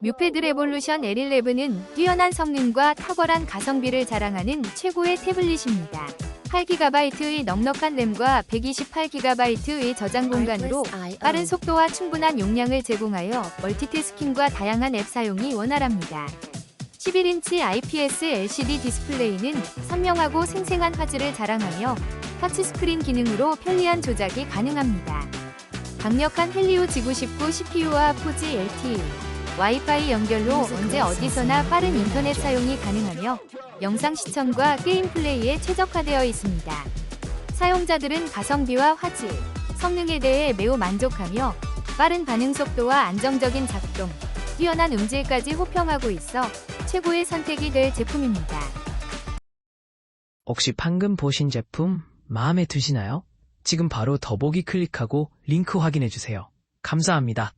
뮤패드 레볼루션 L11은 뛰어난 성능과 탁월한 가성비를 자랑하는 최고의 태블릿입니다. 8GB의 넉넉한 램과 128GB의 저장 공간으로 빠른 속도와 충분한 용량을 제공하여 멀티태스킹과 다양한 앱 사용이 원활합니다. 11인치 IPS LCD 디스플레이는 선명하고 생생한 화질을 자랑하며 터치스크린 기능으로 편리한 조작이 가능합니다. 강력한 헬리오 G919 CPU와 4G LTE, 와이파이 연결로 언제 어디서나 빠른 인터넷 사용이 가능하며 영상 시청과 게임 플레이에 최적화되어 있습니다. 사용자들은 가성비와 화질, 성능에 대해 매우 만족하며 빠른 반응 속도와 안정적인 작동, 뛰어난 음질까지 호평하고 있어 최고의 선택이 될 제품입니다. 혹시 방금 보신 제품 마음에 드시나요? 지금 바로 더보기 클릭하고 링크 확인해주세요. 감사합니다.